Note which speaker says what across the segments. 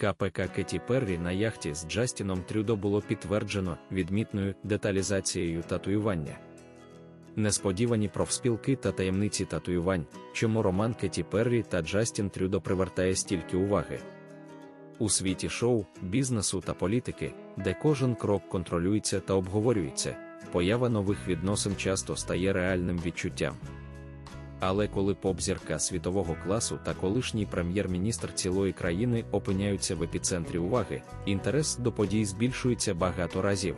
Speaker 1: КПК Кеті Перрі на яхті з Джастіном Трюдо було підтверджено відмітною деталізацією татуювання. Несподівані профспілки та таємниці татуювань, чому роман Кеті Перрі та Джастін Трюдо привертає стільки уваги. У світі шоу, бізнесу та політики, де кожен крок контролюється та обговорюється, поява нових відносин часто стає реальним відчуттям. Але коли поп-зірка світового класу та колишній прем'єр-міністр цілої країни опиняються в епіцентрі уваги, інтерес до подій збільшується багато разів.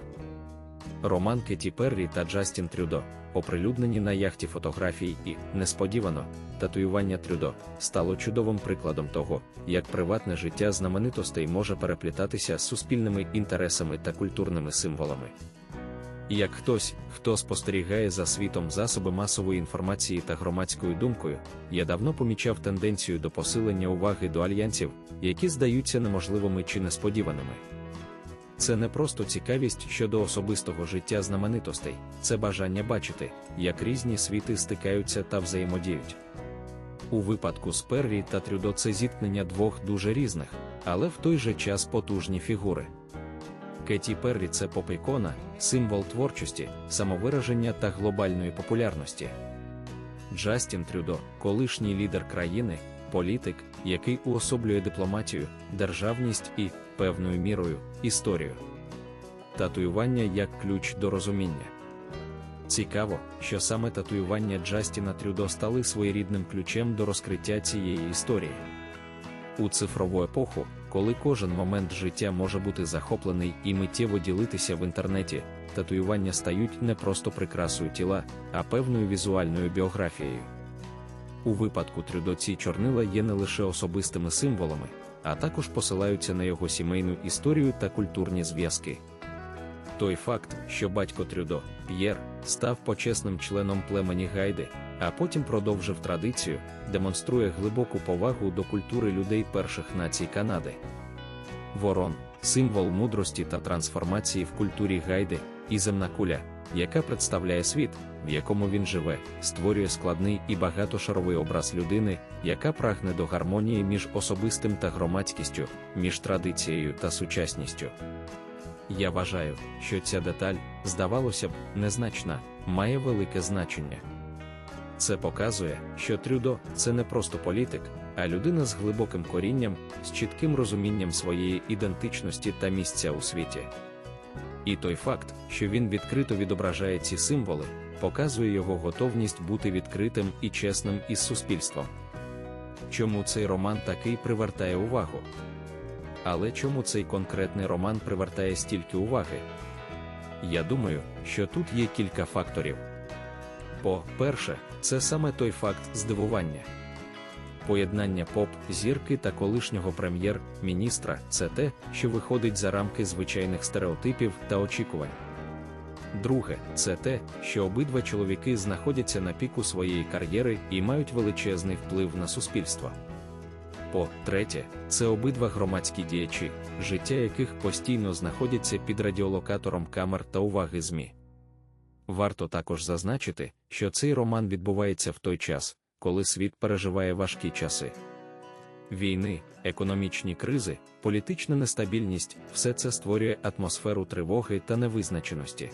Speaker 1: Роман Кеті Перрі та Джастін Трюдо, оприлюднені на яхті фотографій і, несподівано, татуювання Трюдо стало чудовим прикладом того, як приватне життя знаменитостей може переплітатися з суспільними інтересами та культурними символами. Як хтось, хто спостерігає за світом засоби масової інформації та громадською думкою, я давно помічав тенденцію до посилення уваги до альянсів, які здаються неможливими чи несподіваними. Це не просто цікавість щодо особистого життя знаменитостей, це бажання бачити, як різні світи стикаються та взаємодіють. У випадку з Перрі та Трюдо це зіткнення двох дуже різних, але в той же час потужні фігури. Кеті Перрі це поп-ікона, символ творчості, самовираження та глобальної популярності. Джастін Трюдо, колишній лідер країни, політик, який уособлює дипломатію, державність і, певною мірою, історію. Татуювання як ключ до розуміння. Цікаво, що саме татуювання Джастіна Трюдо стали своєрідним ключем до розкриття цієї історії. У цифрову епоху, коли кожен момент життя може бути захоплений і миттєво ділитися в інтернеті, татуювання стають не просто прикрасою тіла, а певною візуальною біографією. У випадку Трюдо ці чорнила є не лише особистими символами, а також посилаються на його сімейну історію та культурні зв'язки. Той факт, що батько Трюдо, П'єр, став почесним членом племені Гайди, а потім продовжив традицію, демонструє глибоку повагу до культури людей перших націй Канади. Ворон символ мудрості та трансформації в культурі Гайди, і земна куля, яка представляє світ, в якому він живе, створює складний і багатошаровий образ людини, яка прагне до гармонії між особистим та громадськістю, між традицією та сучасністю. Я вважаю, що ця деталь, здавалося б, незначна, має велике значення. Це показує, що Трюдо це не просто політик, а людина з глибоким корінням, з чітким розумінням своєї ідентичності та місця у світі. І той факт, що він відкрито відображає ці символи, показує його готовність бути відкритим і чесним із суспільством. Чому цей роман такий привертає увагу? Але чому цей конкретний роман привертає стільки уваги? Я думаю, що тут є кілька факторів. По-перше, це саме той факт здивування. Поєднання поп, зірки та колишнього прем'єр-міністра це те, що виходить за рамки звичайних стереотипів та очікувань. Друге, це те, що обидва чоловіки знаходяться на піку своєї кар'єри і мають величезний вплив на суспільство. По третє, це обидва громадські діячі, життя яких постійно знаходяться під радіолокатором камер та уваги ЗМІ. Варто також зазначити, що цей роман відбувається в той час, коли світ переживає важкі часи. Війни, економічні кризи, політична нестабільність все це створює атмосферу тривоги та невизначеності.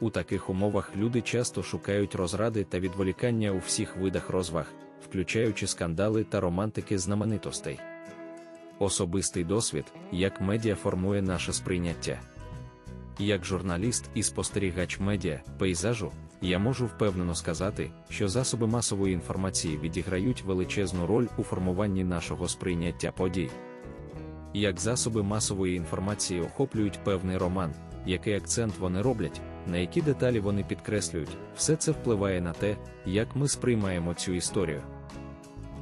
Speaker 1: У таких умовах люди часто шукають розради та відволікання у всіх видах розваг, включаючи скандали та романтики знаменитостей. Особистий досвід, як медіа формує наше сприйняття. Як журналіст і спостерігач медіа, пейзажу, я можу впевнено сказати, що засоби масової інформації відіграють величезну роль у формуванні нашого сприйняття подій. Як засоби масової інформації охоплюють певний роман, який акцент вони роблять, на які деталі вони підкреслюють, все це впливає на те, як ми сприймаємо цю історію.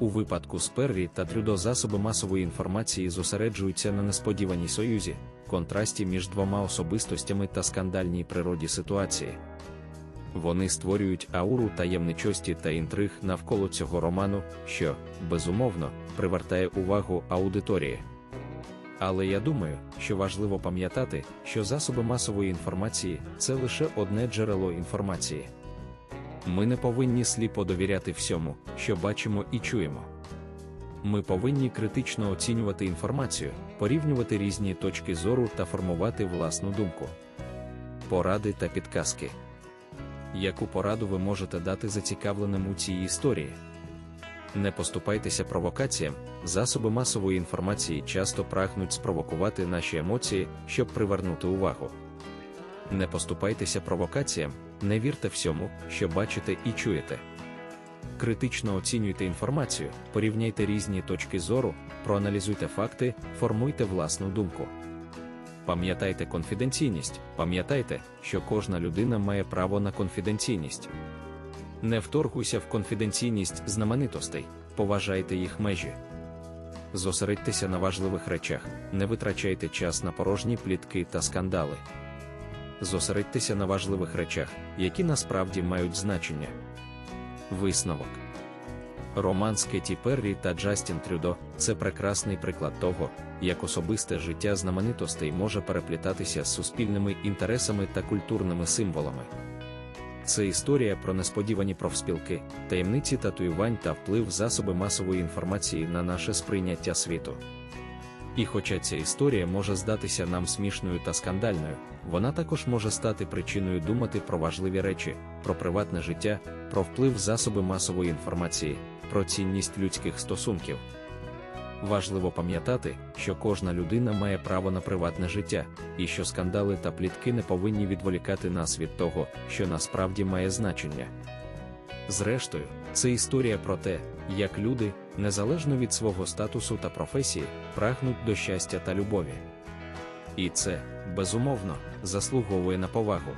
Speaker 1: У випадку з Перрі та Трюдо засоби масової інформації зосереджуються на несподіваній союзі, контрасті між двома особистостями та скандальній природі ситуації. Вони створюють ауру таємничості та інтриг навколо цього роману, що, безумовно, привертає увагу аудиторії. Але я думаю, що важливо пам'ятати, що засоби масової інформації це лише одне джерело інформації. Ми не повинні сліпо довіряти всьому, що бачимо і чуємо. Ми повинні критично оцінювати інформацію, порівнювати різні точки зору та формувати власну думку. Поради та підказки. Яку пораду ви можете дати зацікавленим у цій історії? Не поступайтеся провокаціям, засоби масової інформації часто прагнуть спровокувати наші емоції, щоб привернути увагу. Не поступайтеся провокаціям, не вірте всьому, що бачите і чуєте. Критично оцінюйте інформацію, порівняйте різні точки зору, проаналізуйте факти, формуйте власну думку. Пам'ятайте конфіденційність, пам'ятайте, що кожна людина має право на конфіденційність. Не вторгуйся в конфіденційність знаменитостей, поважайте їх межі. Зосередьтеся на важливих речах, не витрачайте час на порожні плітки та скандали. Зосередьтеся на важливих речах, які насправді мають значення. Висновок Роман з Кеті Перрі та Джастін Трюдо це прекрасний приклад того, як особисте життя знаменитостей може переплітатися з суспільними інтересами та культурними символами. Це історія про несподівані профспілки, таємниці татуювань та вплив засоби масової інформації на наше сприйняття світу. І хоча ця історія може здатися нам смішною та скандальною, вона також може стати причиною думати про важливі речі, про приватне життя, про вплив засоби масової інформації, про цінність людських стосунків. Важливо пам'ятати, що кожна людина має право на приватне життя, і що скандали та плітки не повинні відволікати нас від того, що насправді має значення. Зрештою, це історія про те, як люди, незалежно від свого статусу та професії, прагнуть до щастя та любові. І це, безумовно, заслуговує на повагу.